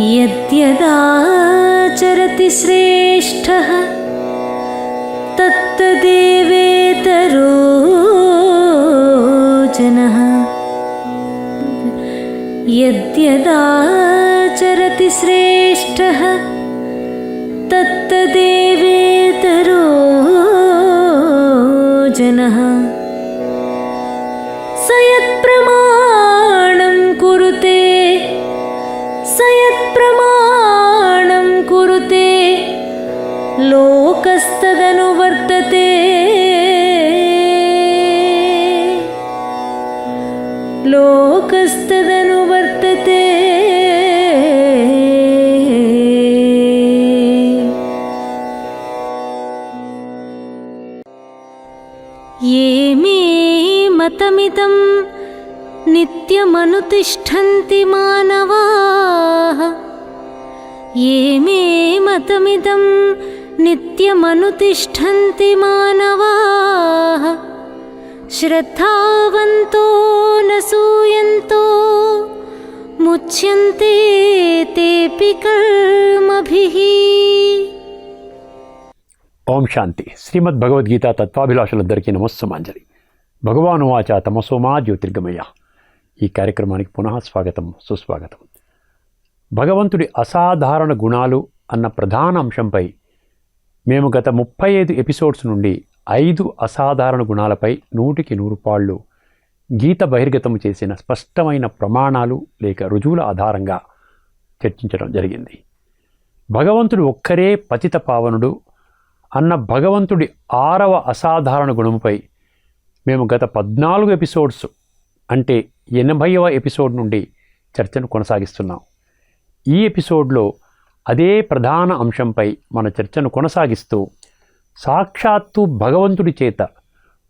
यद्यदाचरति श्रेष्ठः तत्तदेवेतरो जनः। यद्यदाचरति श्रेष्ठः तत्तदेवेतरो जनः लोकस्तदनुवर्तते लोकस्तदनुवर्तते ये मे मतमिदं नित्यमनुतिष्ठन्ति मानवाः ये मे मतमिदं नित्यमनुतिष्ठन्ति मानवाः श्रद्धावन्तो न सूयन्तो मुच्यन्ते तेऽपि कर्मभिः ఓం శాంతి శ్రీమద్ భగవద్గీత తత్వాభిలాషులందరికీ నమస్సుమాంజలి భగవాను వాచ తమసోమా జ్యోతిర్గమయ ఈ కార్యక్రమానికి పునః స్వాగతం సుస్వాగతం భగవంతుడి అసాధారణ గుణాలు అన్న ప్రధాన అంశంపై మేము గత ముప్పై ఐదు ఎపిసోడ్స్ నుండి ఐదు అసాధారణ గుణాలపై నూటికి నూరు పాళ్ళు గీత బహిర్గతం చేసిన స్పష్టమైన ప్రమాణాలు లేక రుజువుల ఆధారంగా చర్చించడం జరిగింది. భగవంతుడు ఒక్కరే పతిత పావనుడు అన్న భగవంతుడి ఆరవ అసాధారణ గుణముపై మేము గత పద్నాలుగు ఎపిసోడ్స్ అంటే ఎనభైవ ఎపిసోడ్ నుండి చర్చను కొనసాగిస్తున్నాం. ఈ ఎపిసోడ్లో అదే ప్రధాన అంశంపై మన చర్చను కొనసాగిస్తూ సాక్షాత్తు భగవంతుడి చేత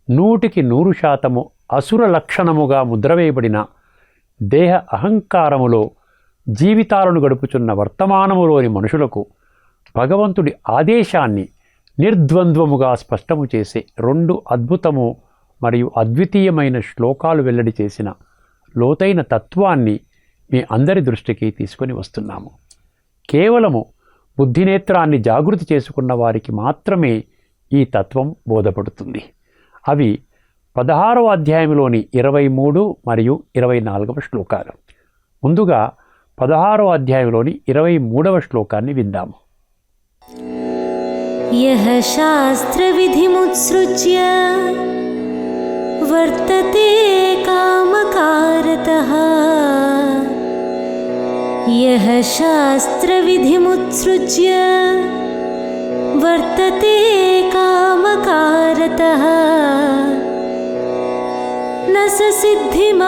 నూటికి నూరు శాతము అసుర లక్షణముగా ముద్రవేయబడిన దేహ అహంకారములో జీవితాలను గడుపుచున్న వర్తమానములోని మనుషులకు భగవంతుడి ఆదేశాన్ని నిర్ద్వంద్వముగా స్పష్టము చేసే రెండు అద్భుతము మరియు అద్వితీయమైన శ్లోకాలు వెల్లడి చేసిన లోతైన తత్వాన్ని మీ అందరి దృష్టికి తీసుకొని వస్తున్నాము. కేవలము బుద్ధినేత్రాన్ని జాగృతి చేసుకున్న వారికి మాత్రమే ఈ తత్వం బోధపడుతుంది. అవి పదహారవ అధ్యాయంలోని ఇరవై మూడు మరియు ఇరవై నాలుగవ శ్లోకాలు. ముందుగా పదహారవ అధ్యాయంలోని ఇరవై మూడవ శ్లోకాన్ని విందాము. యః శాస్త్రవిధిముత్సృజ్య వర్తతే కామకారతః यः शास्त्रविधिमुत्सृज्य वर्तते कामकारतः न स सिद्धिमवाप्नोति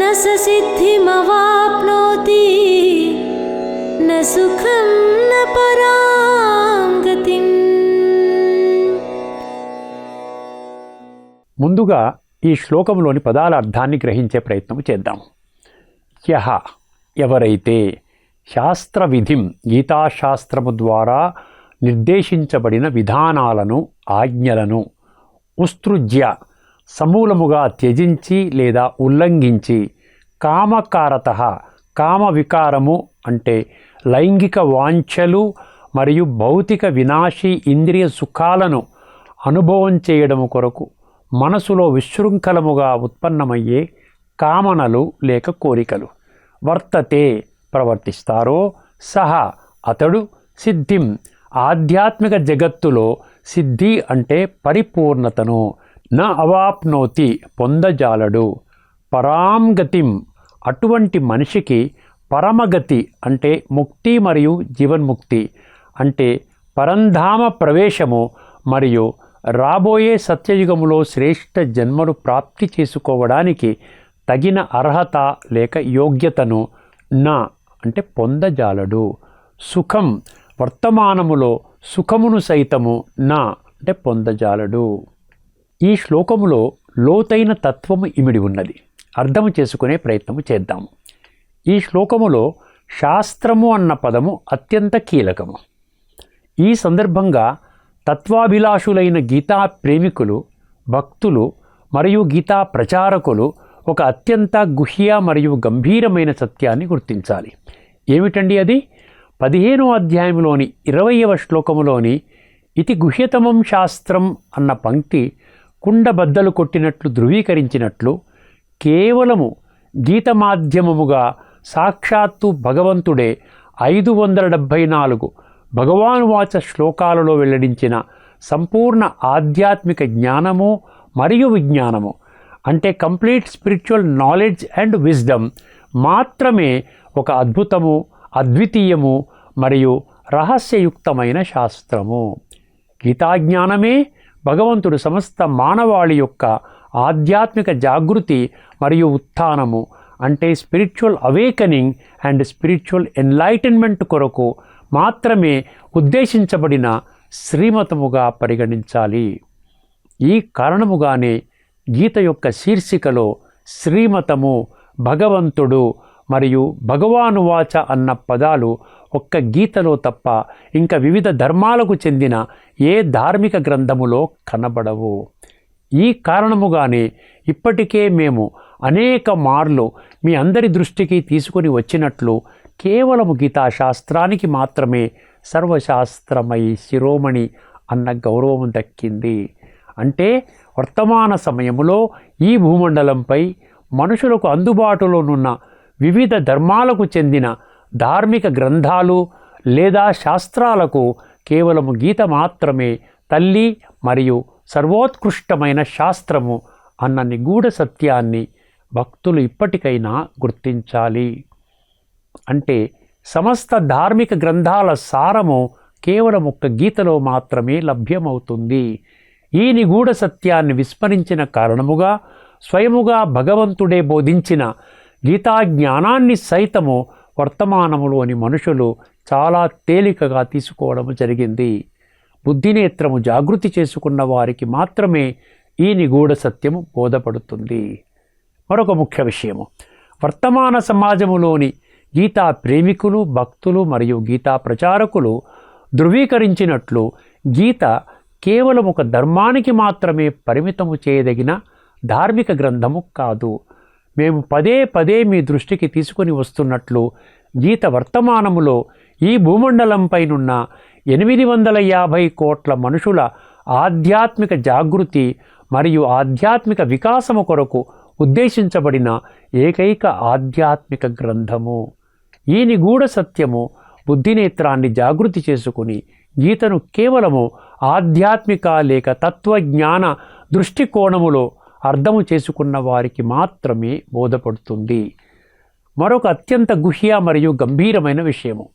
न स सिद्धिमवाप्नोति न सुखं न परां गतिम् ముందుగా ఈ శ్లోకంలోని పదాల అర్థాన్ని గ్రహించే ప్రయత్నం చేద్దాం. యహ ఎవరైతే శాస్త్ర విధిం గీతాశాస్త్రము ద్వారా నిర్దేశించబడిన విధానాలను ఆజ్ఞలను ఉస్తృజ్య సమూలముగా త్యజించి లేదా ఉల్లంఘించి కామకారత కామ వికారము అంటే లైంగిక వాంఛలు మరియు భౌతిక వినాశీ ఇంద్రియ సుఖాలను అనుభవం చేయడము కొరకు మనసులో విశృంఖలముగా ఉత్పన్నమయ్యే కామనలు లేక కోరికలు. వర్తతే ప్రవర్తిస్తారో సహా అతడు సిద్ధిం. ఆధ్యాత్మిక జగత్తులో సిద్ధి అంటే పరిపూర్ణతను. న అవాప్నోతి పొందజాలడు. పరాంగతిం అటువంటి మనిషికి పరమగతి అంటే ముక్తి మరియు జీవన్ముక్తి. అంటే పరంధామ ప్రవేశము మరియు రాబోయే సత్యయుగములో శ్రేష్ఠ జన్మను ప్రాప్తి చేసుకోవడానికి తగిన అర్హత లేక యోగ్యతను నా అంటే పొందజాలడు. సుఖం వర్తమానములో సుఖమును సైతము నా అంటే పొందజాలడు. ఈ శ్లోకములో లోతైన తత్వము ఇమిడి ఉన్నది. అర్థము చేసుకునే ప్రయత్నము చేద్దాము. ఈ శ్లోకములో శాస్త్రము అన్న పదము అత్యంత కీలకము. ఈ సందర్భంగా తత్వాభిలాషులైన గీతా ప్రేమికులు భక్తులు మరియు గీతా ప్రచారకులు ఒక అత్యంత గుహ్య మరియు గంభీరమైన సత్యాన్ని గుర్తించాలి. ఏమిటండి అది? పదిహేనో అధ్యాయంలోని ఇరవయవ శ్లోకములోని ఇతి గుహ్యతమం శాస్త్రం అన్న పంక్తి కుండబద్దలు కొట్టినట్లు ధృవీకరించినట్లు కేవలము గీత మాధ్యమముగా సాక్షాత్తు భగవంతుడే ఐదు వందల డెబ్భై నాలుగు భగవానువాచ శ్లోకాలలో వెల్లడించిన సంపూర్ణ ఆధ్యాత్మిక జ్ఞానము మరియు విజ్ఞానము అంటే complete spiritual knowledge and wisdom మాత్రమే ఒక అద్భుతము అద్వితీయము మరియు రహస్యయుక్తమైన శాస్త్రము. గీతాజ్ఞానమే భగవంతుడు సమస్త మానవాళి యొక్క ఆధ్యాత్మిక జాగృతి మరియు ఉత్థానము అంటే spiritual awakening and spiritual enlightenment కొరకు మాత్రమే ఉద్దేశించబడిన శ్రీమతముగా పరిగణించాలి. ఈ కారణముగానే గీత యొక్క శీర్షికలో శ్రీమతము భగవంతుడు మరియు భగవానువాచ అన్న పదాలు ఒక్క గీతలో తప్ప ఇంకా వివిధ ధర్మాలకు చెందిన ఏ ధార్మిక గ్రంథములో కనబడవు. ఈ కారణముగానే ఇప్పటికే మేము అనేక మార్లు మీ అందరి దృష్టికి తీసుకొని వచ్చినట్లు కేవలము గీతాశాస్త్రానికి మాత్రమే సర్వశాస్త్రమై శిరోమణి అన్న గౌరవం దక్కింది. అంటే వర్తమాన సమయంలో ఈ భూమండలంపై మనుషులకు అందుబాటులోనున్న వివిధ ధర్మాలకు చెందిన ధార్మిక గ్రంథాలు లేదా శాస్త్రాలకు కేవలము గీత మాత్రమే తల్లి మరియు సర్వోత్కృష్టమైన శాస్త్రము అన్న నిగూఢ సత్యాన్ని భక్తులు ఇప్పటికైనా గుర్తించాలి. అంటే సమస్త ధార్మిక గ్రంథాల సారము కేవలం ఒక్క గీతలో మాత్రమే లభ్యమవుతుంది. ఈ నిగూఢ సత్యాన్ని విస్మరించిన కారణముగా స్వయముగా భగవంతుడే బోధించిన గీతా జ్ఞానాన్ని సైతము వర్తమానములోని మనుషులు చాలా తేలికగా తీసుకోవడం జరిగింది. బుద్ధినేత్రము జాగృతి చేసుకున్న వారికి మాత్రమే ఈ నిగూఢ సత్యము బోధపడుతుంది. మరొక ముఖ్య విషయము. వర్తమాన సమాజములోని గీతా ప్రేమికులు భక్తులు మరియు గీతా ప్రచారకులు ధృవీకరించినట్లు గీత కేవలం ఒక ధర్మానికి మాత్రమే పరిమితము చేయదగిన ధార్మిక గ్రంథము కాదు. మేము పదే పదే మీ దృష్టికి తీసుకొని వస్తున్నట్లు గీత వర్తమానములో ఈ భూమండలంపైనున్న ఎనిమిది వందల యాభై కోట్ల మనుషుల ఆధ్యాత్మిక జాగృతి మరియు ఆధ్యాత్మిక వికాసము కొరకు ఉద్దేశించబడిన ఏకైక ఆధ్యాత్మిక గ్రంథము. ఈ నిగూఢ సత్యము బుద్ధినేత్రాన్ని జాగృతి చేసుకుని గీతను కేవలము ఆధ్యాత్మిక లేక తత్వజ్ఞాన దృష్టికోణములో అర్థము చేసుకున్న వారికి మాత్రమే బోధపడుతుంది. మరొక అత్యంత గుహ్య మరియు గంభీరమైన విషయము.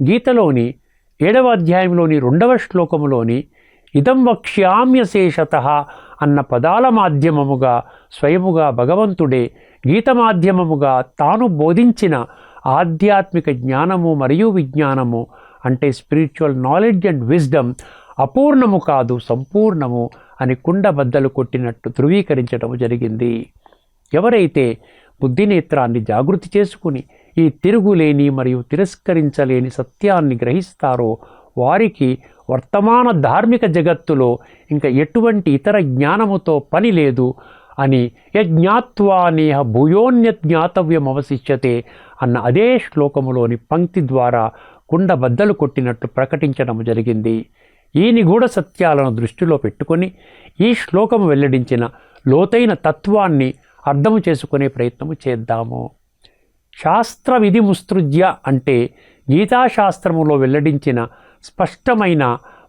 గీతలోని ఏడవ అధ్యాయంలోని రెండవ శ్లోకములోని ఇదం వక్ష్యామ్యశేషత అన్న పదాల మాధ్యమముగా స్వయముగా భగవంతుడే గీత మాధ్యమముగా తాను బోధించిన ఆధ్యాత్మిక జ్ఞానము మరియు విజ్ఞానము అంటే స్పిరిచువల్ నాలెడ్జ్ అండ్ విజ్డమ్ అపూర్ణము కాదు సంపూర్ణము అని కుండ బద్దలు కొట్టినట్టు ధృవీకరించడం జరిగింది. ఎవరైతే బుద్ధినేత్రాన్ని జాగృతి చేసుకుని ఈ తిరుగులేని మరియు తిరస్కరించలేని సత్యాన్ని గ్రహిస్తారో వారికి వర్తమాన ధార్మిక జగత్తులో ఇంకా ఎటువంటి ఇతర జ్ఞానముతో పని లేదు. అని యజ్ఞాత్వా నేహ భూయోన్యజ్ఞాతవ్యం అవశిష్యతే అన్న అదే శ్లోకములోని పంక్తి ద్వారా కుండ బద్దలు కొట్టినట్లు ప్రకటించడం జరిగింది. ఈ నిగూఢ సత్యాలను దృష్టిలో పెట్టుకొని ఈ శ్లోకము వెల్లడించిన లోతైన తత్వాన్ని అర్థము చేసుకునే ప్రయత్నము చేద్దాము. శాస్త్ర విధి ముస్తృజ్య అంటే గీతాశాస్త్రములో వెల్లడించిన స్పష్టమైన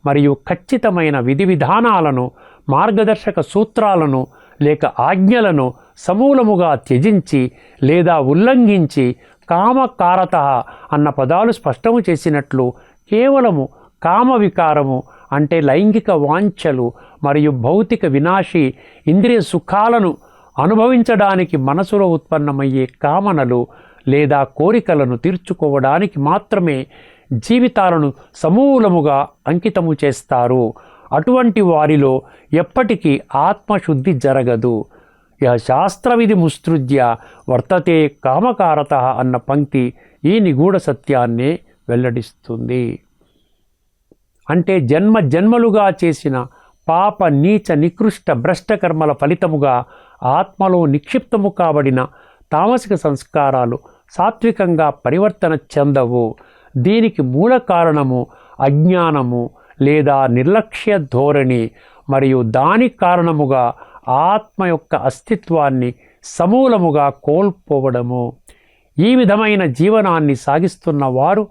మరియు ఖచ్చితమైన విధి విధానాలను మార్గదర్శక సూత్రాలను లేక ఆజ్ఞలను సమూలముగా త్యజించి లేదా ఉల్లంఘించి కామకారత అన్న పదాలు స్పష్టము చేసినట్లు కేవలము కామ వికారము అంటే లైంగిక వాంఛలు మరియు భౌతిక వినాశి ఇంద్రియ సుఖాలను అనుభవించడానికి మనసులో ఉత్పన్నమయ్యే కామనలు లేదా కోరికలను తీర్చుకోవడానికి మాత్రమే జీవితాలను సమూలముగా అంకితము చేస్తారు. అటువంటి వారిలో ఎప్పటికీ ఆత్మశుద్ధి జరగదు. యహ శాస్త్రవిధి ముస్తృజ్య వర్తతే కామకారత అన్న పంక్తి ఈ నిగూఢ సత్యాన్ని వెల్లడిస్తుంది. అంటే జన్మ జన్మలుగా చేసిన పాప నీచ నికృష్ట భ్రష్ట కర్మల ఫలితముగా ఆత్మలో నిక్షిప్తము కాబడిన తామసిక సంస్కారాలు సాత్వికంగా పరివర్తన చెందవు. దీనికి మూల కారణము అజ్ఞానము లేదా నిర్లక్ష్య ధోరణి మరియు దాని కారణముగా ఆత్మ యొక్క అస్తిత్వాన్ని సమూలముగా కోల్పోవడము. ఈ విధమైన జీవనాన్ని సాగిస్తున్న వారు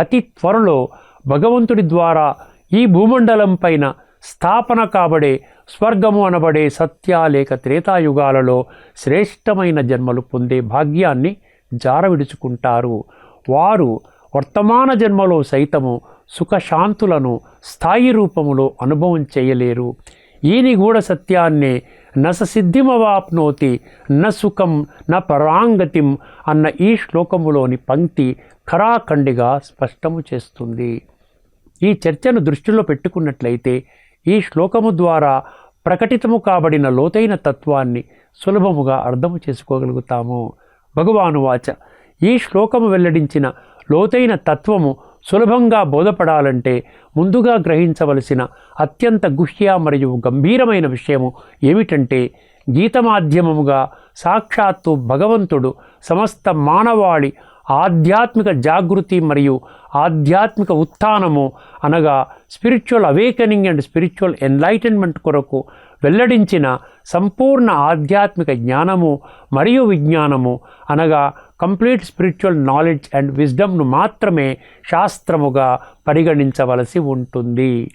అతి త్వరలో భగవంతుడి ద్వారా ఈ భూమండలం పైన స్థాపన కాబడే స్వర్గము అనబడే సత్య లేక త్రేతాయుగాలలో శ్రేష్టమైన జన్మలు పొందే భాగ్యాన్ని జారవిడుచుకుంటారు. వారు వర్తమాన జన్మలో సైతము సుఖశాంతులను స్థాయి రూపములో అనుభవం చేయలేరు. ఈ నిగూఢ సత్యాన్నే నస సిద్ధిమవాప్నోతి న సుఖం న పరాంగతిం అన్న ఈ శ్లోకములోని పంక్తి ఖరాఖండిగా స్పష్టము చేస్తుంది. ఈ చర్చను దృష్టిలో పెట్టుకున్నట్లయితే ఈ శ్లోకము ద్వారా ప్రకటితము కాబడిన లోతైన తత్వాన్ని సులభముగా అర్థము చేసుకోగలుగుతాము. భగవాను వాచ ఈ శ్లోకము వెల్లడించిన లోతైన తత్వము సులభంగా బోధపడాలంటే ముందుగా గ్రహించవలసిన అత్యంత గుహ్య మరియు గంభీరమైన విషయము ఏమిటంటే గీత మాధ్యమముగా సాక్షాత్తు భగవంతుడు సమస్త మానవాళి ఆధ్యాత్మిక జాగృతి మరియు ఆధ్యాత్మిక ఉత్థానము అనగా spiritual awakening and spiritual enlightenment కొరకు వెల్లడించిన సంపూర్ణ ఆధ్యాత్మిక జ్ఞానము మరియు విజ్ఞానము అనగా కంప్లీట్ స్పిరిచువల్ నాలెడ్జ్ అండ్ విజ్డమ్ను మాత్రమే శాస్త్రముగా పరిగణించవలసి ఉంటుంది.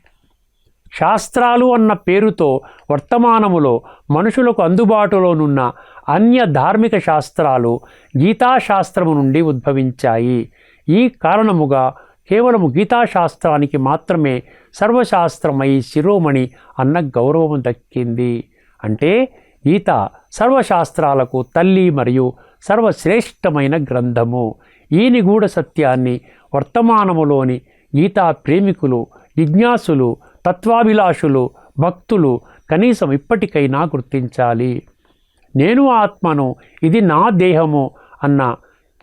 శాస్త్రాలు అన్న పేరుతో వర్తమానములో మనుషులకు అందుబాటులోనున్న అన్య ధార్మిక శాస్త్రాలు గీతాశాస్త్రము నుండి ఉద్భవించాయి. ఈ కారణముగా కేవలము గీతాశాస్త్రానికి మాత్రమే సర్వశాస్త్రమై శిరోమణి అన్న గౌరవం దక్కింది. అంటే గీత సర్వశాస్త్రాలకు తల్లి మరియు సర్వశ్రేష్టమైన గ్రంథము. ఈ నిగూఢ సత్యాన్ని వర్తమానములోని గీతా ప్రేమికులు జిజ్ఞాసులు తత్వాభిలాషులు భక్తులు కనీసం ఇప్పటికైనా గుర్తించాలి. నేను ఆత్మను ఇది నా దేహము అన్న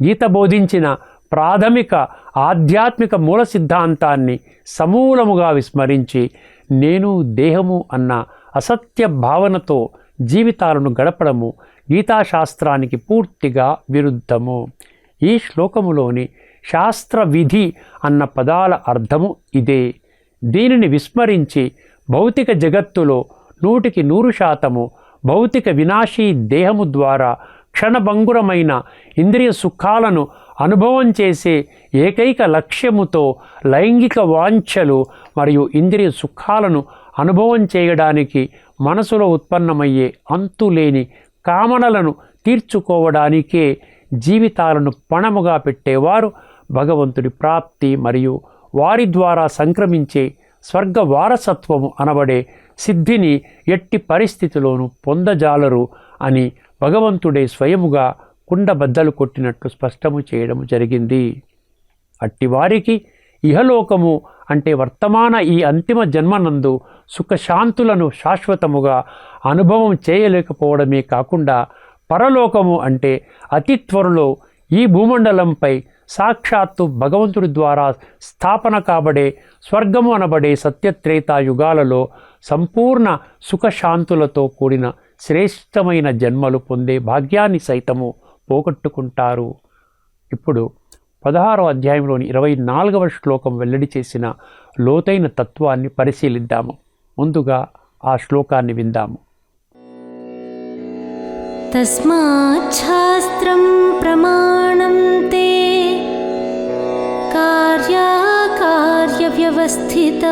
గీత బోధించిన ప్రాథమిక ఆధ్యాత్మిక మూల సిద్ధాంతాన్ని సమూలముగా విస్మరించి నేను దేహము అన్న అసత్య భావనతో జీవితాలను గడపడము గీతాశాస్త్రానికి పూర్తిగా విరుద్ధము. ఈ శ్లోకములోని శాస్త్ర విధి అన్న పదాల అర్థము ఇదే. దీనిని విస్మరించి భౌతిక జగత్తులో నూటికి నూరు శాతము భౌతిక వినాశీ దేహము ద్వారా క్షణభంగురమైన ఇంద్రియ సుఖాలను అనుభవం చేసే ఏకైక లక్ష్యముతో లైంగిక వాంఛలు మరియు ఇంద్రియ సుఖాలను అనుభవం చేయడానికి మనసులో ఉత్పన్నమయ్యే అంతులేని కామనలను తీర్చుకోవడానికే జీవితాలను పణముగా పెట్టేవారు భగవంతుడి ప్రాప్తి మరియు వారి ద్వారా సంక్రమించే స్వర్గ వారసత్వము అనబడే సిద్ధిని ఎట్టి పరిస్థితిలోనూ పొందజాలరు అని భగవంతుడే స్వయముగా కుండబద్దలు కొట్టినట్లు స్పష్టము చేయడం జరిగింది. అట్టివారికి ఇహలోకము అంటే వర్తమాన ఈ అంతిమ జన్మనందు సుఖశాంతులను శాశ్వతముగా అనుభవం చేయలేకపోవడమే కాకుండా పరలోకము అంటే అతి త్వరలో ఈ భూమండలంపై సాక్షాత్తు భగవంతుడి ద్వారా స్థాపన కాబడే స్వర్గము అనబడే సత్యత్రేతాయుగాలలో సంపూర్ణ సుఖశాంతులతో కూడిన శ్రేష్టమైన జన్మలు పొందే భాగ్యాన్ని సైతము పోగొట్టుకుంటారు. ఇప్పుడు పదహారో అధ్యాయంలోని ఇరవై నాలుగవ శ్లోకం వెల్లడి చేసిన లోతైన తత్వాన్ని పరిశీలిద్దాము. ముందుగా ఆ శ్లోకాన్ని విందాము. తస్మాచ్ఛాస్త్రం ప్రమాణం తే కార్యాకార్య వ్యవస్థిత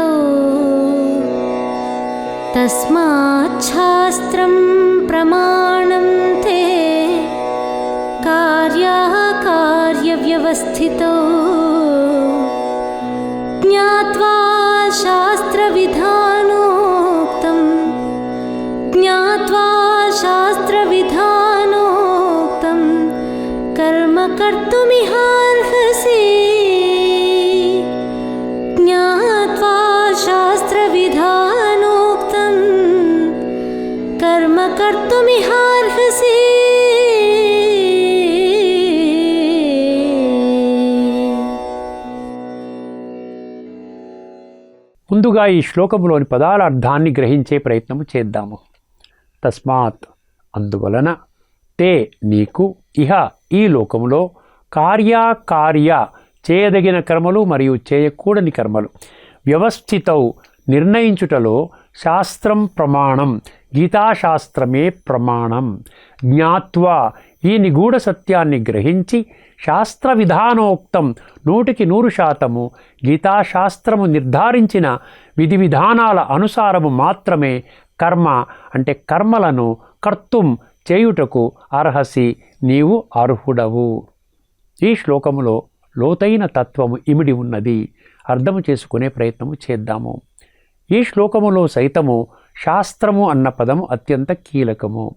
ప్రమాణ कार्याकार्यव्यवस्थितौ ज्ञात्वा शास्त्रविधानोक्तम्। ज्ञात्वा शास्त्रविधानोक्तं कर्म कर्तुमिहार्हसि। ज्ञात्वा शास्त्रविधानोक्तं कर्म कर्तुमिहार्हसि ముందుగా ఈ శ్లోకములోని పదాల అర్థాన్ని గ్రహించే ప్రయత్నము చేద్దాము. తస్మాత్ అందువలన తే నీకు ఇహ ఈ లోకములో కార్యాకార్య చేయదగిన కర్మలు మరియు చేయకూడని కర్మలు వ్యవస్థితౌ నిర్ణయించుటలో శాస్త్రం ప్రమాణం గీతాశాస్త్రమే ప్రమాణం. జ్ఞాత్వా ఈ నిగూఢ సత్యాన్ని గ్రహించి శాస్త్ర విధానోక్తం నూటికి నూరు శాతము గీతాశాస్త్రము నిర్ధారించిన విధి విధానాల అనుసారము మాత్రమే కర్మ అంటే కర్మలను కర్తుం చేయుటకు అర్హసి నీవు అర్హుడవు. ఈ శ్లోకములో లోతైన తత్వము ఇమిడి ఉన్నది. అర్థము చేసుకునే ప్రయత్నము చేద్దాము. ఈ శ్లోకములో సైతము శాస్త్రము అన్న పదము అత్యంత కీలకము.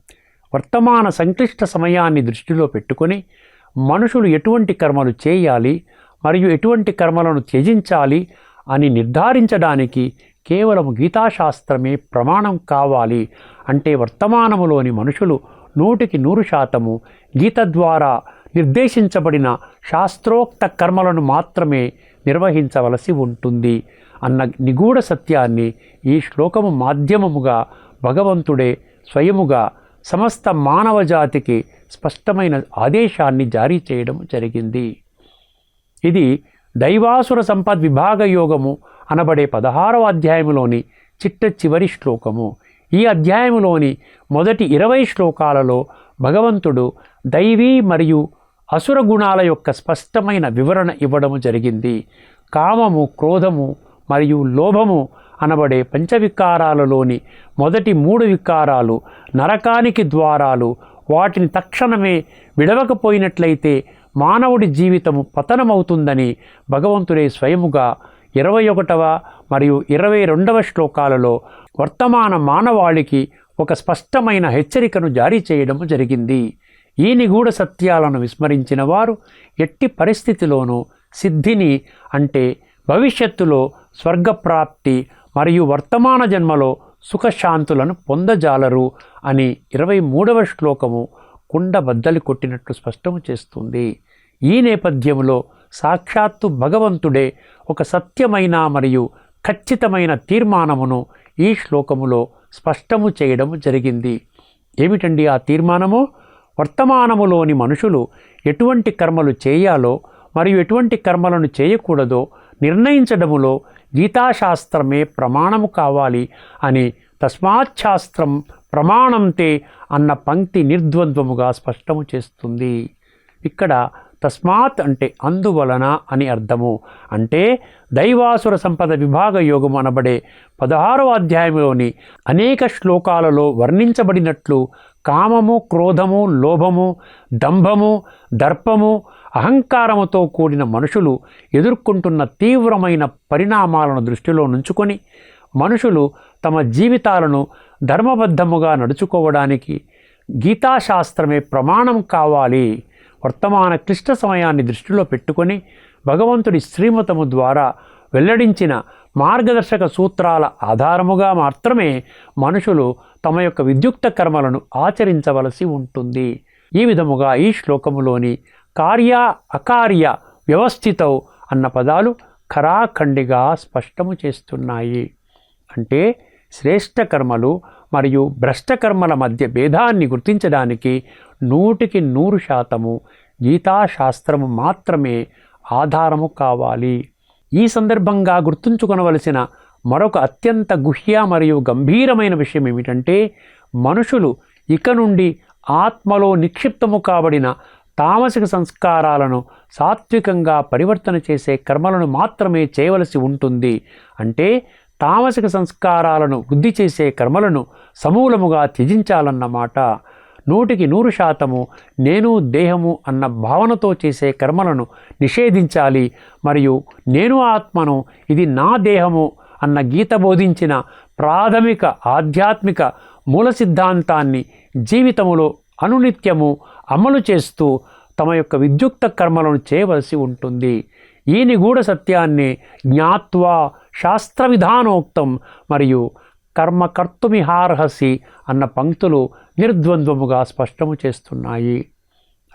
వర్తమాన సంక్లిష్ట సమయాన్ని దృష్టిలో పెట్టుకొని మనుషులు ఎటువంటి కర్మలు చేయాలి మరియు ఎటువంటి కర్మలను త్యజించాలి అని నిర్ధారించడానికి కేవలం గీతాశాస్త్రమే ప్రమాణం కావాలి. అంటే వర్తమానములోని మనుషులు నూటికి నూరు శాతము గీత ద్వారా నిర్దేశించబడిన శాస్త్రోక్త కర్మలను మాత్రమే నిర్వహించవలసి ఉంటుంది అన్న నిగూఢ సత్యాన్ని ఈ శ్లోకము మాధ్యమముగా భగవంతుడే స్వయముగా సమస్త మానవ జాతికి స్పష్టమైన ఆదేశాన్ని జారీ చేయడం జరిగింది. ఇది దైవాసుర సంపద్ విభాగ యోగము అనబడే పదహారవ అధ్యాయములోని చిట్ట చివరి శ్లోకము. ఈ అధ్యాయములోని మొదటి ఇరవై శ్లోకాలలో భగవంతుడు దైవీ మరియు అసుర గుణాల యొక్క స్పష్టమైన వివరణ ఇవ్వడము జరిగింది. కామము క్రోధము మరియు లోభము అనబడే పంచవికారాలలోని మొదటి మూడు వికారాలు నరకానికి ద్వారాలు వాటిని తక్షణమే విడవకపోయినట్లయితే మానవుడి జీవితము పతనమవుతుందని భగవంతుడే స్వయముగా ఇరవై ఒకటవ మరియు ఇరవై రెండవ శ్లోకాలలో వర్తమాన మానవాళికి ఒక స్పష్టమైన హెచ్చరికను జారీ చేయడం జరిగింది. ఈ నిగూఢ సత్యాలను విస్మరించిన వారు ఎట్టి పరిస్థితిలోనూ సిద్ధిని అంటే భవిష్యత్తులో స్వర్గప్రాప్తి మరియు వర్తమాన జన్మలో సుఖశాంతులను పొందజాలరు అని ఇరవై మూడవ శ్లోకము కుండ బద్దలు కొట్టినట్లు స్పష్టము చేస్తుంది. ఈ నేపథ్యంలో సాక్షాత్తు భగవంతుడే ఒక సత్యమైన మరియు ఖచ్చితమైన తీర్మానమును ఈ శ్లోకములో స్పష్టము చేయడం జరిగింది. ఏమిటండి ఆ తీర్మానము? వర్తమానములోని మనుషులు ఎటువంటి కర్మలు చేయాలో మరియు ఎటువంటి కర్మలను చేయకూడదో నిర్ణయించడములో గీతాశాస్త్రమే ప్రమాణము కావాలి అని తస్మాత్ శాస్త్రం ప్రమాణంతే అన్న పంక్తి నిర్ద్వంద్వముగా స్పష్టము చేస్తుంది. ఇక్కడ తస్మాత్ అంటే అందువలన అని అర్థము. అంటే దైవాసుర సంపద విభాగ యోగం అనబడే పదహారవ అధ్యాయంలోని అనేక శ్లోకాలలో వర్ణించబడినట్లు కామము క్రోధము లోభము దంభము దర్పము అహంకారముతో కూడిన మనుషులు ఎదుర్కొంటున్న తీవ్రమైన పరిణామాలను దృష్టిలో నుంచుకొని మనుషులు తమ జీవితాలను ధర్మబద్ధముగా నడుచుకోవడానికి గీతాశాస్త్రమే ప్రమాణం కావాలి. వర్తమాన క్లిష్ట సమయాన్ని దృష్టిలో పెట్టుకొని భగవంతుడి శ్రీమతము ద్వారా వెల్లడించిన మార్గదర్శక సూత్రాల ఆధారముగా మాత్రమే మనుషులు తమ యొక్క విద్యుక్త కర్మలను ఆచరించవలసి ఉంటుంది. ఈ విధముగా ఈ శ్లోకములోని కార్య అకార్య వ్యవస్థితౌ అన్న పదాలు ఖరాఖండిగా స్పష్టము చేస్తున్నాయి. అంటే శ్రేష్ఠ కర్మలు మరియు భ్రష్ట కర్మల మధ్య భేదాన్ని గుర్తించడానికి నూటికి నూరు శాతము గీతాశాస్త్రము మాత్రమే ఆధారము కావాలి. ఈ సందర్భంగా గుర్తుంచుకొనవలసిన మరొక అత్యంత గుహ్య మరియు గంభీరమైన విషయం ఏమిటంటే మనుషులు ఇక నుండి ఆత్మలో నిక్షిప్తము కాబడిన తామసిక సంస్కారాలను సాత్వికంగా పరివర్తన చేసే కర్మలను మాత్రమే చేయవలసి ఉంటుంది. అంటే తామసిక సంస్కారాలను వృద్ధి చేసే కర్మలను సమూలముగా త్యజించాలన్నమాట. నూటికి నూరు శాతము నేను దేహము అన్న భావనతో చేసే కర్మలను నిషేధించాలి. మరియు నేను ఆత్మను ఇది నా దేహము అన్న గీత బోధించిన ప్రాథమిక ఆధ్యాత్మిక మూల సిద్ధాంతాన్ని జీవితములో అనునిత్యము అమలు చేస్తూ తమ యొక్క విద్యుక్త కర్మలను చేయవలసి ఉంటుంది. ఈ నిగూఢ సత్యాన్ని జ్ఞాత్వా శాస్త్ర విధానోక్తం మరియు కర్మ కర్తుమిహార్హసి అన్న పంక్తులు నిర్ద్వంద్వముగా స్పష్టము చేస్తున్నాయి.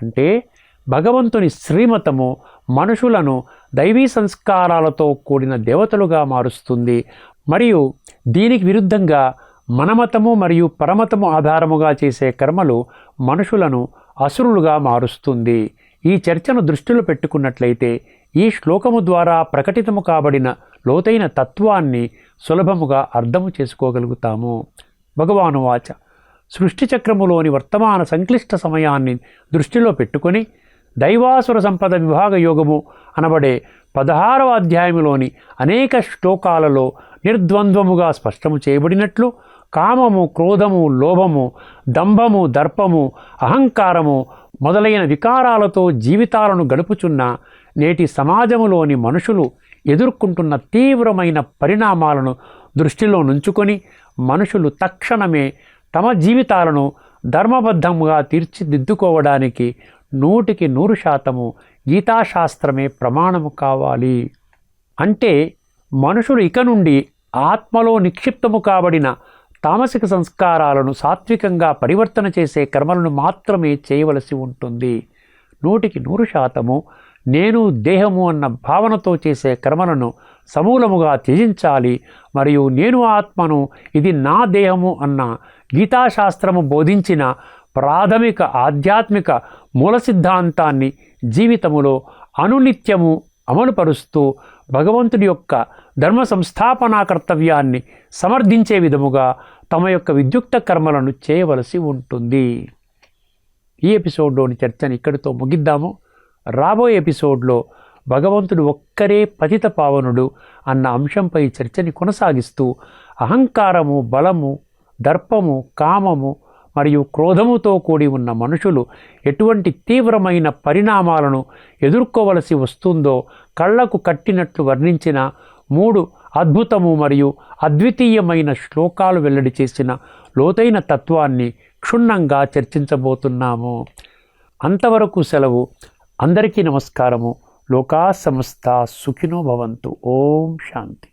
అంటే భగవంతుని శ్రీమతము మనుషులను దైవీ సంస్కారాలతో కూడిన దేవతలుగా మారుస్తుంది. మరియు దీనికి విరుద్ధంగా మనమతము మరియు పరమతము ఆధారముగా చేసే కర్మలు మనుషులను అసురులుగా మారుస్తుంది. ఈ చర్చను దృష్టిలో పెట్టుకున్నట్లయితే ఈ శ్లోకము ద్వారా ప్రకటితము కాబడిన లోతైన తత్వాన్ని సులభముగా అర్థము చేసుకోగలుగుతాము. భగవాను వాచ. సృష్టి చక్రములోని వర్తమాన సంక్లిష్ట సమయాన్ని దృష్టిలో పెట్టుకొని దైవాసుర సంపద విభాగ యోగము అనబడే పదహారవ అధ్యాయములోని అనేక శ్లోకాలలో నిర్ద్వంద్వముగా స్పష్టము చేయబడినట్లు కామము క్రోధము లోభము దంభము దర్పము అహంకారము మొదలైన వికారాలతో జీవితాలను గడుపుచున్న నేటి సమాజములోని మనుషులు ఎదుర్కొంటున్న తీవ్రమైన పరిణామాలను దృష్టిలో నుంచుకొని మనుషులు తక్షణమే తమ జీవితాలను ధర్మబద్ధంగా తీర్చిదిద్దుకోవడానికి నూటికి నూరు శాతము గీతాశాస్త్రమే ప్రమాణము కావాలి. అంటే మనుషులు ఇక నుండి ఆత్మలో నిక్షిప్తము కాబడిన తామసిక సంస్కారాలను సాత్వికంగా పరివర్తన చేసే కర్మలను మాత్రమే చేయవలసి ఉంటుంది. నూటికి నూరు శాతము నేను దేహము అన్న భావనతో చేసే కర్మలను సమూలముగా త్యజించాలి. మరియు నేను ఆత్మను ఇది నా దేహము అన్న గీతాశాస్త్రము బోధించిన ప్రాథమిక ఆధ్యాత్మిక మూల సిద్ధాంతాన్ని జీవితములో అనునిత్యము అమలుపరుస్తూ భగవంతుడి యొక్క ధర్మ సంస్థాపనా కర్తవ్యాన్ని సమర్థించే విధముగా తమ యొక్క విద్యుక్త కర్మలను చేయవలసి ఉంటుంది. ఈ ఎపిసోడ్లోని చర్చని ఇక్కడితో ముగిద్దాము. రాబోయే ఎపిసోడ్లో భగవంతుడు ఒక్కరే పతిత పావనుడు అన్న అంశంపై చర్చని కొనసాగిస్తూ అహంకారము బలము దర్పము కామము మరియు క్రోధముతో కూడి ఉన్న మనుషులు ఎటువంటి తీవ్రమైన పరిణామాలను ఎదుర్కోవలసి వస్తుందో కళ్ళకు కట్టినట్లు వర్ణించిన మూడు అద్భుతము మరియు అద్వితీయమైన శ్లోకాలు వెల్లడి చేసిన లోతైన తత్వాన్ని క్షుణ్ణంగా చర్చించబోతున్నాము. అంతవరకు సెలవు. అందరికీ నమస్కారము. లోకా సమస్త సుఖినో భవంతు. ఓం శాంతి.